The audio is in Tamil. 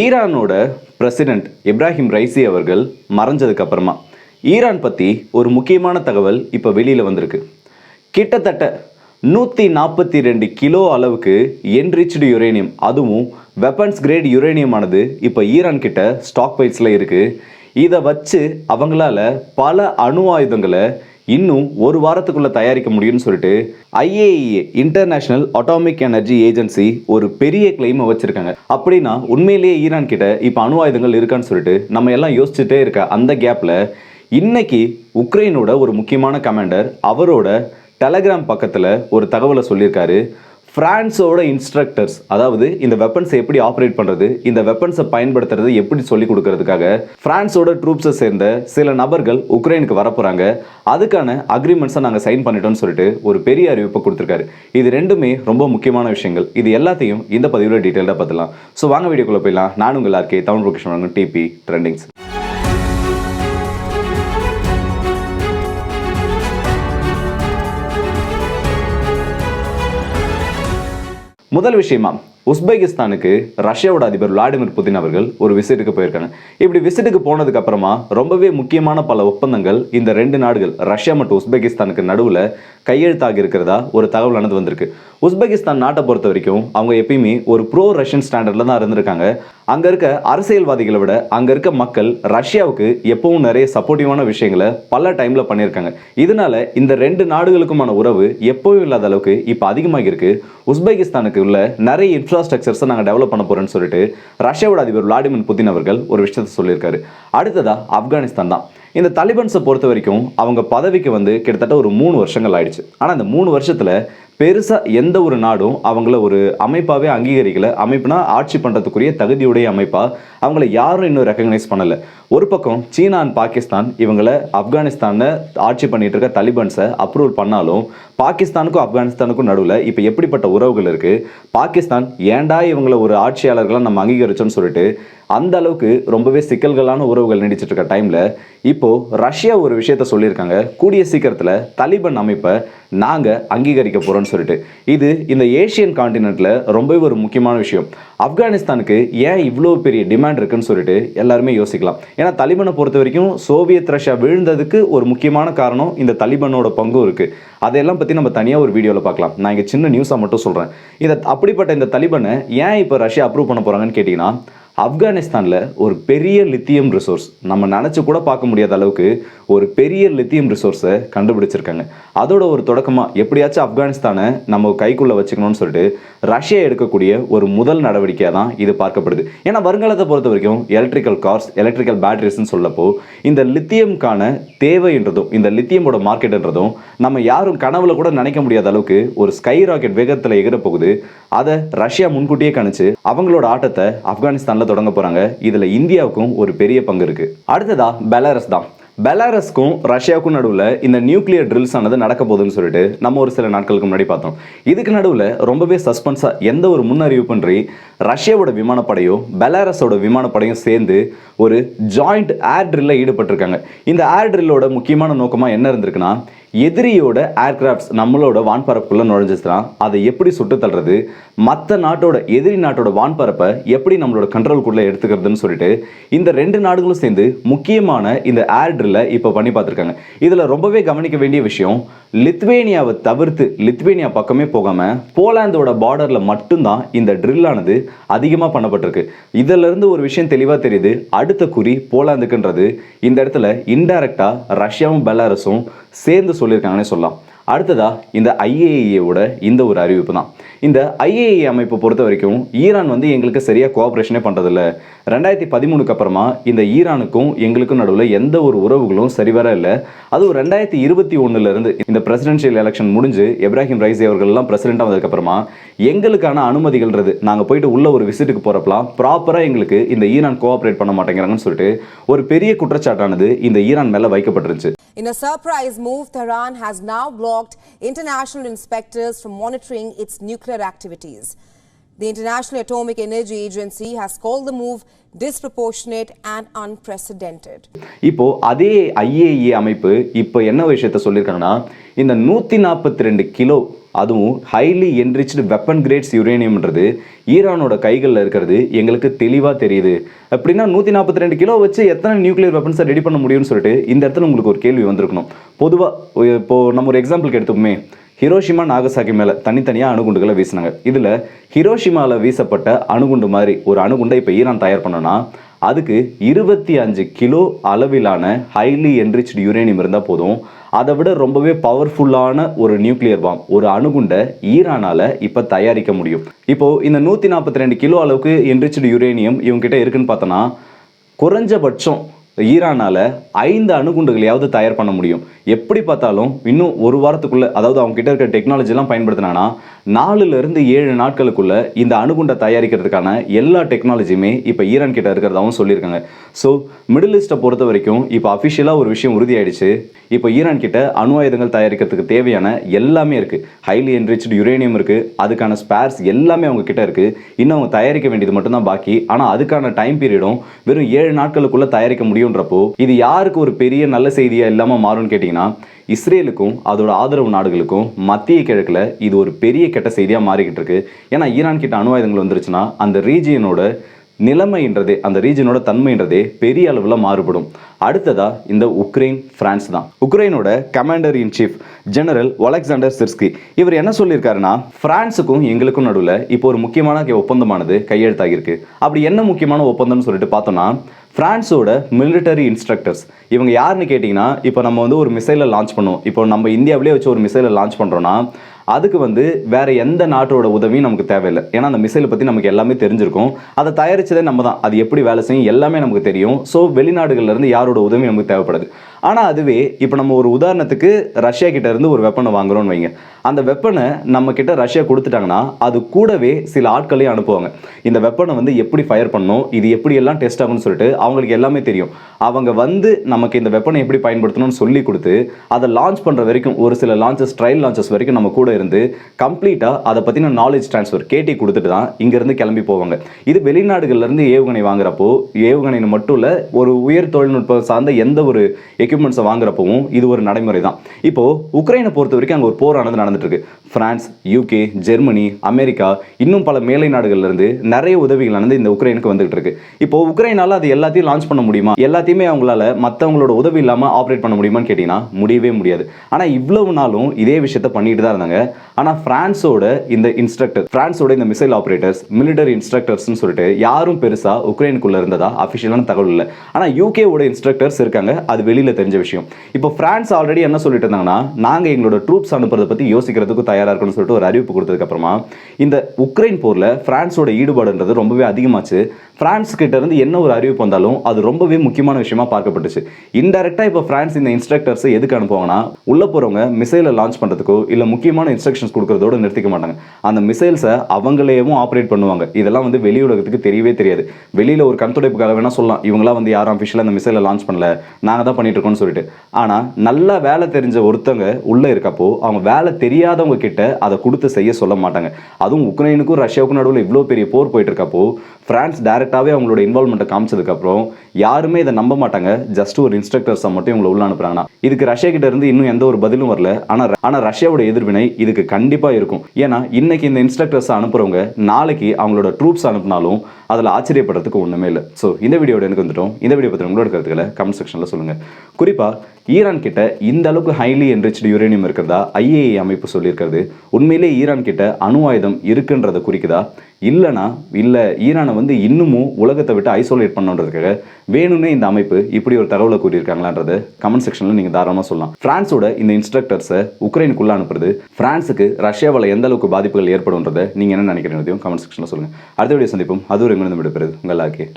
ஈரானோட பிரசிடெண்ட் இப்ராஹிம் ரைசி அவர்கள் மறைஞ்சதுக்கு அப்புறமா. ஈரான் பற்றி ஒரு முக்கியமான தகவல் இப்போ வெளியில் வந்திருக்கு. கிட்டத்தட்ட நூற்றி நாற்பத்தி ரெண்டு கிலோ அளவுக்கு என்ரிச்டு யுரேனியம் அதுவும் வெப்பன்ஸ் கிரேட் யுரேனியமானது இப்போ ஈரான் கிட்ட ஸ்டாக் பைட்ஸில் இருக்குது இதை வச்சு அவங்களால பல அணு ஆயுதங்களை இன்னும் ஒரு வாரத்துக்குள்ளே தயாரிக்க முடியும்னு சொல்லிட்டு IAEA international atomic energy agency ஒரு பெரிய கிளைமை வச்சுருக்காங்க. அப்படின்னா உண்மையிலேயே ஈரான் கிட்ட இப்போ அணு ஆயுதங்கள் இருக்கான்னு சொல்லிட்டு நம்ம எல்லாம் யோசிச்சுட்டே இருக்க அந்த கேப்பில் இன்னைக்கு உக்ரைனோட ஒரு முக்கியமான கமாண்டர் அவரோட டெலகிராம் பக்கத்தில் ஒரு தகவலை சொல்லியிருக்காரு. ஃப்ரான்ஸோட இன்ஸ்ட்ரக்டர்ஸ் அதாவது இந்த வெப்பன்ஸை எப்படி ஆப்ரேட் பண்ணுறது இந்த வெப்பன்ஸை பயன்படுத்துறது எப்படி சொல்லி கொடுக்கறதுக்காக ஃப்ரான்ஸோட ட்ரூப்ஸை சேர்ந்த சில நபர்கள் உக்ரைனுக்கு வரப்போகிறாங்க அதுக்கான அக்ரிமெண்ட்ஸை நாங்கள் சைன் பண்ணிட்டோம்னு சொல்லிட்டு ஒரு பெரிய அறிவிப்பை கொடுத்துருக்காரு. இது ரெண்டுமே ரொம்ப முக்கியமான விஷயங்கள். இது எல்லாத்தையும் இந்த பதிவில் டீட்டெயிலாக பார்த்துலாம் ஸோ வாங்க வீடியோக்குள்ளே போயிடலாம். நான் உங்கள் RK Tamil professional DP trendings முதல் விஷயமா உஸ்பெகிஸ்தானுக்கு ரஷ்யாவோட அதிபர் விளாடிமிர் புதின் அவர்கள் ஒரு விசிட்டுக்கு போயிருக்காங்க. இப்படி விசிட்டுக்கு போனதுக்கு அப்புறமா ரொம்பவே முக்கியமான பல ஒப்பந்தங்கள் இந்த ரெண்டு நாடுகள் ரஷ்யா மற்றும் உஸ்பெகிஸ்தானுக்கு நடுவில் கையெழுத்தாக இருக்கிறதா ஒரு தகவலானது வந்திருக்கு. உஸ்பெகிஸ்தான் நாட்டை பொறுத்த வரைக்கும் அவங்க எப்பயுமே ஒரு ப்ரோ ரஷ்யன் ஸ்டாண்டர்டில் தான் இருந்திருக்காங்க. அங்கே இருக்க அரசியல்வாதிகளை விட அங்கே இருக்க மக்கள் ரஷ்யாவுக்கு எப்பவும் நிறைய சப்போர்ட்டிவான விஷயங்களை பல டைமில் பண்ணியிருக்காங்க. இதனால இந்த ரெண்டு நாடுகளுக்குமான உறவு எப்பவும் இல்லாத அளவுக்கு இப்போ அதிகமாக இருக்கு. உஸ்பெகிஸ்தானுக்கு உள்ள நிறைய இன்ஃப்ராஸ்ட்ரக்சர்ஸை நாங்கள் டெவலப் பண்ண போகிறோன்னு சொல்லிட்டு ரஷ்யாவோட அதிபர் விளாடிமிர் புதின் அவர்கள் ஒரு விஷயத்தை சொல்லியிருக்காரு. அடுத்ததாக ஆப்கானிஸ்தான் தான். இந்த தலிபன்ஸை பொறுத்த வரைக்கும் அவங்க பதவிக்கு வந்து கிட்டத்தட்ட ஒரு மூணு வருஷங்கள் ஆயிடுச்சு. ஆனால் அந்த மூணு வருஷத்தில் பெருசாக எந்த ஒரு நாடும் அவங்கள ஒரு அமைப்பாகவே அங்கீகரிக்கல. அமைப்புனா ஆட்சி பண்ணுறதுக்குரிய தகுதியுடைய அமைப்பாக அவங்கள யாரும் இன்னும் ரெக்கக்னைஸ் பண்ணலை. ஒரு பக்கம் சீனா அண்ட் பாகிஸ்தான் இவங்களை ஆப்கானிஸ்தானில் ஆட்சி பண்ணிட்டு இருக்க தலிபன்ஸை அப்ரூவல் பண்ணாலும் பாகிஸ்தானுக்கும் ஆப்கானிஸ்தானுக்கும் நடுவில் இப்போ எப்படிப்பட்ட உறவுகள் இருக்குது பாகிஸ்தான் ஏன்டா இவங்களை ஒரு ஆட்சியாளர்களாக நம்ம அங்கீகரிச்சோம்னு சொல்லிட்டு அந்த அளவுக்கு ரொம்பவே சிக்கல்களான உறவுகள் நீடிச்சிட்டு இருக்க டைமில் இப்போது ரஷ்யா ஒரு விஷயத்த சொல்லியிருக்காங்க. கூடிய சீக்கிரத்தில் தலிபன் அமைப்பை நாங்கள் அங்கீகரிக்க போகிறோம்னு சொல்லிட்டு. இது இந்த ஏஷியன் காண்டினென்ட்ல ரொம்பவே ஒரு முக்கியமான விஷயம். ஆப்கானிஸ்தானுக்கு ஏன் இவ்வளோ பெரிய டிமாண்ட் இருக்குன்னு சொல்லிட்டு எல்லாருமே யோசிக்கலாம். ஏன்னா தலிபனை பொறுத்த வரைக்கும் சோவியத் ரஷ்யா விழுந்ததுக்கு ஒரு முக்கியமான காரணம் இந்த தலிபனோட பங்கும் இருக்குது அதையெல்லாம் பற்றி நம்ம தனியாக ஒரு வீடியோவில் பார்க்கலாம். நான் இங்கே சின்ன நியூஸாக மட்டும் சொல்கிறேன் இதை அப்படிப்பட்ட இந்த தலிபனை ஏன் இப்போ ரஷ்யா அப்ரூவ் பண்ண போகிறாங்கன்னு கேட்டிங்கன்னா ஆப்கானிஸ்தானில் ஒரு பெரிய லித்தியம் ரிசோர்ஸ் நம்ம நினச்சி கூட பார்க்க முடியாத அளவுக்கு ஒரு பெரிய லித்தியம் ரிசோர்ஸை கண்டுபிடிச்சிருக்காங்க. அதோட ஒரு தொடக்கமாக எப்படியாச்சும் ஆப்கானிஸ்தானை நம்ம கைக்குள்ளே வச்சுக்கணும்னு சொல்லிட்டு ரஷ்யா எடுக்கக்கூடிய ஒரு முதல் நடவடிக்கையாக தான் இது பார்க்கப்படுது. ஏன்னா வருங்காலத்தை பொறுத்த வரைக்கும் எலக்ட்ரிக்கல் கார்ஸ் எலக்ட்ரிக்கல் பேட்டரிஸ்ன்னு சொல்லப்போ இந்த லித்தியம்கான தேவைன்றதும் இந்த லித்தியமோட மார்க்கெட்ன்றதும் நம்ம யாரும் கனவுல கூட நினைக்க முடியாத அளவுக்கு ஒரு ஸ்கை ராக்கெட் வேகத்தில் எகிற போகுது. அதை ரஷ்யா முன்கூட்டியே கணிச்சு அவங்களோட ஆட்டத்தை ஆப்கானிஸ்தானில் தொடங்க போறாங்க. இதுல இந்தியாவுக்கும் ஒரு பெரிய பங்கு இருக்கு. அடுத்ததா பெலாரஸ் தான். பெலாரஸ்க்கும் ரஷ்யாவுக்கும் நடுவில் இந்த நியூக்ளியர் ட்ரில்ஸ் ஆனது நடக்க போகுதுன்னு சொல்லிட்டு நம்ம ஒரு சில நாட்களுக்கு முன்னாடி பார்த்தோம். இதுக்கு நடுவில் ரொம்பவே சஸ்பென்ஸாக எந்த ஒரு முன்னறிவிப்புன்றி ரஷ்யாவோட விமானப்படையும் பெலாரஸோட விமானப்படையும் சேர்ந்து ஒரு ஜாயிண்ட் ஏர் ட்ரில்ல ஈடுபட்டிருக்காங்க. இந்த ஏர் ட்ரில்லோட முக்கியமான நோக்கமாக என்ன இருந்திருக்குன்னா எதிரியோட ஏர்கிராஃப்ட்ஸ் நம்மளோட வான்பரப்புக்குள்ளே நுழைஞ்சிச்சுன்னா அதை எப்படி சுட்டு தள்ளுறது மற்ற நாட்டோட எதிரி நாட்டோட வான்பரப்பை எப்படி நம்மளோட கண்ட்ரோல்குள்ளே எடுத்துக்கிறதுன்னு சொல்லிட்டு இந்த ரெண்டு நாடுகளும் சேர்ந்து முக்கியமான இந்த ஏர் ட்ரில்லை இப்போ பண்ணி பார்த்துருக்காங்க. இதில் ரொம்பவே கவனிக்க வேண்டிய விஷயம் லித்வேனியாவை தவிர்த்து லித்வேனியா பக்கமே போகாமல் போலாந்தோட பார்டரில் மட்டும்தான் இந்த ட்ரில்லானது அதிகமாக பண்ணப்பட்டிருக்கு. இதிலிருந்து ஒரு விஷயம் தெளிவாக தெரியுது. அடுத்த குறி போலாந்துக்குன்றது. இந்த இடத்துல இன்டைரக்டாக ரஷ்யாவும் பெலாரஸும் சேர்ந்து சொல்லியிருக்காங்கன்னே சொல்லலாம். அடுத்ததா இந்த ஐஏஏவோட இந்த ஒரு அறிவிப்பு தான் இந்த ஐஏஏ அமைப்பை பொறுத்த வரைக்கும் ஈரான் வந்து எங்களுக்கு சரியாக கோஆப்ரேஷனே பண்ணுறதில்ல ரெண்டாயிரத்தி பதிமூணுக்கு அப்புறமா இந்த ஈரானுக்கும் எங்களுக்கும் நடுவில் எந்த ஒரு உறவுகளும் சரிவர இல்லை. அதுவும் ரெண்டாயிரத்தி இருபத்தி ஒன்றுலேருந்து இந்த பிரசிடென்ஷியல் எலெக்ஷன் முடிஞ்சு எப்ராஹிம் ரைசி அவர்கள்லாம் பிரசிடென்ட் வந்ததுக்கப்புறமா எங்களுக்கான அனுமதிகள்ன்றது நாங்கள் போயிட்டு உள்ள ஒரு விசிட்டுக்கு போகிறப்பலாம் ப்ராப்பராக எங்களுக்கு இந்த ஈரான் கோஆப்ரேட் பண்ண மாட்டேங்கிறாங்கன்னு சொல்லிட்டு ஒரு பெரிய குற்றச்சாட்டானது இந்த ஈரான் மேலே வைக்கப்பட்டிருந்துச்சு. In a surprise move, Tehran has now blocked international inspectors from monitoring its nuclear activities. The International Atomic Energy Agency has called the move disproportionate and unprecedented. இப்போ அதே ஐஏஏ அமைப்பு இப்போ என்ன விஷயத்த சொல்லியிருக்காங்கன்னா இந்த நூற்றி நாற்பத்தி ரெண்டு கிலோ அதுவும் ஹைலி என்ரிச்டு வெப்பன் கிரேட்ஸ் யுரேனியம்ன்றது ஈரானோட கைகளில் இருக்கிறது எங்களுக்கு தெளிவாக தெரியுது அப்படின்னா நூற்றி நாற்பத்தி ரெண்டு கிலோ வச்சு எத்தனை நியூக்ளியர் வெப்பன்ஸை ரெடி பண்ண முடியும்னு சொல்லிட்டு இந்த இடத்துல உங்களுக்கு ஒரு கேள்வி வந்திருக்கணும் பொதுவாக இப்போது நம்ம ஒரு எக்ஸாம்பிளுக்கு எடுத்துப்போமே ஹிரோஷிமா நாகசாக்கி மேலே தனித்தனியாக அணுகுண்டுகளை வீசினாங்க. இதில் ஹிரோஷிமாவில் வீசப்பட்ட அணுகுண்டு மாதிரி ஒரு அணுகுண்டை இப்போ ஈரான் தயார் பண்ணோன்னா அதுக்கு இருபத்தி அஞ்சு கிலோ அளவிலான ஹைலி என்ரிச்டு யுரேனியம் இருந்தால் போதும். அதை விட ரொம்பவே பவர்ஃபுல்லான ஒரு நியூக்ளியர் பாம் ஒரு அணுகுண்டை ஈரானால் இப்போ தயாரிக்க முடியும். இப்போது இந்த நூற்றி நாற்பத்தி ரெண்டு கிலோ அளவுக்கு என்ரிச்டு யுரேனியம் இவங்ககிட்ட இருக்குன்னு பார்த்தோன்னா குறைஞ்சபட்சம் ஈரானால் ஐந்து அணுகுண்டுகளையாவது தயார் பண்ண முடியும். எப்படி பார்த்தாலும் இன்னும் ஒரு வாரத்துக்குள்ளே அதாவது அவங்க கிட்ட இருக்கிற டெக்னாலஜிலாம் பயன்படுத்தினாங்கன்னா நாலுலேருந்து ஏழு நாட்களுக்குள்ளே இந்த அணுகுண்டை தயாரிக்கிறதுக்கான எல்லா டெக்னாலஜியுமே இப்போ ஈரான் கிட்ட இருக்கிறதாகவும் சொல்லியிருக்காங்க. ஸோ மிடில் ஈஸ்ட்டை பொறுத்த வரைக்கும் இப்போ அஃபிஷியலாக ஒரு விஷயம் உறுதியாயிடுச்சு. இப்போ ஈரான் கிட்ட அணு ஆயுதங்கள் தயாரிக்கிறதுக்கு தேவையான எல்லாமே இருக்குது ஹைலி என்ரிச்டு யுரேனியம் இருக்குது அதுக்கான ஸ்பேர்ஸ் எல்லாமே அவங்க கிட்ட இருக்குது இன்னும் அவங்க தயாரிக்க வேண்டியது மட்டும்தான் பாக்கி. ஆனால் அதுக்கான டைம் பீரியடும் வெறும் ஏழு நாட்களுக்குள்ளே தயாரிக்க முடியும் முடியுன்றப்போ இது யாருக்கு ஒரு பெரிய நல்ல செய்தியா இல்லாமல் மாறும்னு கேட்டிங்கன்னா இஸ்ரேலுக்கும் அதோட ஆதரவு நாடுகளுக்கும் மத்திய கிழக்கில் இது ஒரு பெரிய கெட்ட செய்தியாக மாறிக்கிட்டு இருக்கு. ஏன்னா ஈரான் கிட்ட அணு ஆயுதங்கள் வந்துருச்சுன்னா அந்த ரீஜியனோட நிலைமைன்றதே அந்த ரீஜனோட தன்மைன்றதே பெரிய அளவில் மாறுபடும். அடுத்ததா இந்த உக்ரைன் பிரான்ஸ் தான். உக்ரைனோட commander in chief general Oleksandr Syrskyi இவர் என்ன சொல்லியிருக்காருன்னா பிரான்ஸுக்கும் எங்களுக்கும் நடுவில் இப்போ ஒரு முக்கியமான ஒப்பந்தமானது கையெழுத்தாகியிருக்கு. அப்படி என்ன முக்கியமான ஒப்பந்தம்னு சொல்லிட்டு பார்த்தோம்னா ஃப்ரான்ஸோட மிலிட்டரி இன்ஸ்ட்ரக்டர்ஸ் இவங்க யாருன்னு கேட்டிங்கன்னா இப்போ நம்ம வந்து ஒரு மிசைலை லான்ச் பண்ணுவோம் இப்போ நம்ம இந்தியாவிலே வச்சு ஒரு மிசைலை லான்ச் பண்ணுறோன்னா அதுக்கு வந்து வேறு எந்த நாட்டோட உதவியும் நமக்கு தேவையில்லை. ஏன்னா அந்த மிசைலை பற்றி நமக்கு எல்லாமே தெரிஞ்சிருக்கும். அதை தயாரித்ததே நம்ம தான். அது எப்படி வேலை செய்யும் எல்லாமே நமக்கு தெரியும். ஸோ வெளிநாடுகளில் இருந்து யாரோட உதவி நமக்கு தேவைப்படுது. ஆனால் அதுவே இப்போ நம்ம ஒரு உதாரணத்துக்கு ரஷ்யா கிட்டேருந்து ஒரு வெப்பனை வாங்குறோம்னு வைங்க. அந்த வெப்பனை நம்ம கிட்ட ரஷ்யா கொடுத்துட்டாங்கன்னா அது கூடவே சில ஆட்களையும் அனுப்புவாங்க. இந்த வெப்பனை வந்து எப்படி ஃபயர் பண்ணணும் இது எப்படி எல்லாம் டெஸ்ட் ஆகும்னு சொல்லிட்டு அவங்களுக்கு எல்லாமே தெரியும். அவங்க வந்து நமக்கு இந்த வெப்பனை எப்படி பயன்படுத்தணும்னு சொல்லி கொடுத்து அதை லான்ச் பண்ணுற வரைக்கும் ஒரு சில லான்ச்சஸ் ட்ரையல் லான்ச்சஸ் வரைக்கும் நம்ம கூட இருந்து கம்ப்ளீட்டாக அதை பற்றின நாலேஜ் ட்ரான்ஸ்ஃபர் கேட்டி கொடுத்துட்டு தான் இங்கேருந்து கிளம்பி போவாங்க. இது வெளிநாடுகள்லேருந்து ஏவுகணை வாங்குறப்போ ஏவுகணைன்னு மட்டும் இல்லை ஒரு உயர் தொழில்நுட்பம் சார்ந்த எந்த ஒரு எக்யூப்மெண்ட்ஸை வாங்குறப்பவும் இது ஒரு நடைமுறை தான் இப்போது உக்ரைனை பொறுத்த வரைக்கும் அங்கே ஒரு போரானது நடந்துட்டு இருக்கு ஃப்ரான்ஸ் யூகே ஜெர்மனி அமெரிக்கா இன்னும் பல மேலை நாடுகள்லேருந்து நிறைய நிறைய உதவிகளானது இந்த உக்ரைனுக்கு வந்துகிட்டு இருக்கு இப்போ உக்ரைனால அது எல்லாத்தையும் லான்ச் பண்ண முடியுமா? எல்லாத்தையுமே அவங்களால மற்றவங்களோட உதவி இல்லாமல் ஆப்ரேட் பண்ண முடியுமான்னு கேட்டிங்கன்னா முடியவே முடியாது. ஆனால் இவ்வளவு நாளும் இதே விஷயத்த பண்ணிட்டு தான் இருந்தாங்க. ஆனால் பிரான்ஸோட இந்த இன்ஸ்ட்ரக்டர் பிரான்ஸோட இந்த மிசைல் ஆப்ரேட்டர்ஸ் மிலிட்டரி இன்ஸ்ட்ரக்டர்ஸ்னு சொல்லிட்டு யாரும் பெருசாக உக்ரைனுக்குள்ள இருந்ததா அஃபிஷியலான தகவல் இல்லை. ஆனால் யூகேவோட இன்ஸ்ட்ரக்டர்ஸ் இருக்காங்க அது வெளியில் தெரிஞ்ச விஷயம். இப்போ பிரான்ஸ் ஆல்ரெடி என்ன சொல்லிட்டு இருந்தாங்கன்னா நாங்கள் எங்களோட ட்ரூப்ஸ் அனுப்புறதை பற்றி யோசிக்கிறதுக்கு தயாராக இருக்கணும்னு சொல்லிட்டு ஒரு அறிவிப்பு கொடுத்ததுக்கப்புறமா இந்த உக்ரைன் போரில் பிரான்ஸோட ஈடுபாடுன்றது ரொம்பவே அதிகமாச்சு. பிரான்ஸ் கிட்ட இருந்து என்ன ஒரு அறிவிப்பு வந்தாலும் அது ரொம்பவே முக்கியமான விஷயமா பார்க்கப்பட்டுச்சு. இன்டெரக்டாக இப்போ பிரான்ஸ் இந்த இன்ஸ்ட்ரக்டர்ஸ் எதுக்கு அனுப்புவாங்கன்னா உள்ள போகிறவங்க மிசைலை லான்ச் பண்ணுறதுக்கோ இல்லை முக்கியமான இன்ஸ்ட்ரக்ஷன்ஸ் கொடுக்குறதோட நிறுத்திக்க மாட்டாங்க. அந்த மிசைல்ஸை அவங்களேவும் ஆப்ரேட் பண்ணுவாங்க. இதெல்லாம் வந்து வெளி உலகத்துக்கு தெரியவே தெரியாது. வெளியில் ஒரு கண்துடைப்புக்காக வேணால் சொல்லலாம். இவங்களாம் வந்து யாரும் அஃபிஷியலாக அந்த மிசைலை லான்ச் பண்ணல. நாங்கள் தான் பண்ணிட்டு இருக்கோம்னு சொல்லிட்டு. ஆனால் நல்லா வேலை தெரிஞ்ச ஒருத்தவங்க உள்ளே இருக்கப்போ அவங்க வேலை தெரியாதவங்க கிட்ட அதை கொடுத்து செய்ய சொல்ல மாட்டாங்க. அதுவும் உக்ரைனுக்கும் ரஷ்யாவுக்கும் நடுவில் இவ்வளோ பெரிய போர் போயிட்டு இருக்கப்போ பிரான்ஸ் டேரெக்டாகவே அவங்களோட இன்வால்மெண்ட்டை காமிச்சதுக்கப்புறம் யாருமே இதை நம்ப மாட்டாங்க. ஜஸ்ட் ஒரு இன்ஸ்ட்ரக்டர்ஸை மட்டும் இவங்களை உள்ள அனுப்புறாங்கன்னா. இதுக்கு ரஷ்யா கிட்ட இருந்து இன்னும் எந்த ஒரு பதிலும் வரல. ஆனால் ஆனால் ரஷ்யாவோட எதிர்வினை இதுக்கு கண்டிப்பாக இருக்கும். ஏன்னா இன்னைக்கு இந்த இன்ஸ்ட்ரக்டர்ஸை அனுப்புறவங்க நாளைக்கு அவங்களோட ட்ரூப்ஸ் அனுப்புனாலும் அதில் ஆச்சரியப்படுறதுக்கு ஒன்றுமே இல்லை. ஸோ இந்த வீடியோட எனக்கு வந்துட்டோம். இந்த வீடியோ பற்றி உங்களோட கருத்துக்களை கமெண்ட் செக்ஷனில் சொல்லுங்கள் குறிப்பாக ஈரான் கிட்ட இந்த அளவுக்கு ஹைலி என்ரிச்டு யுரேனியம் இருக்கிறதா? ஐஏஏ அமைப்பு சொல்லியிருக்கிறது. உண்மையிலே ஈரான் கிட்ட அணு ஆயுதம் இருக்குன்றதை குறிக்குதா? இல்லைனா இல்லை ஈரானை வந்து இன்னமும் உலகத்தை விட்டு ஐசோலேட் பண்ணுன்றதுக்காக வேணும்னே இந்த அமைப்பு இப்படி ஒரு தகவலை கூறியிருக்காங்களான்றதை கமெண்ட் செக்ஷனில் நீங்கள் தாராளமாக சொல்லலாம். பிரான்ஸோட இந்த இன்ஸ்ட்ரக்டர்ஸை உக்ரைனுக்குள்ளே அனுப்புறது ஃப்ரான்ஸுக்கு ரஷ்யாவில் எந்த அளவுக்கு பாதிப்புகள் ஏற்படும்ன்றதை நீங்கள் என்ன நினைக்கிறீங்க கமெண்ட் செக்ஷனில் சொல்லுங்கள் அடுத்த வீடியோ சந்திப்போம். அது ஒரு எங்கிருந்து விடுபெறுது உங்கள் ஆக்கே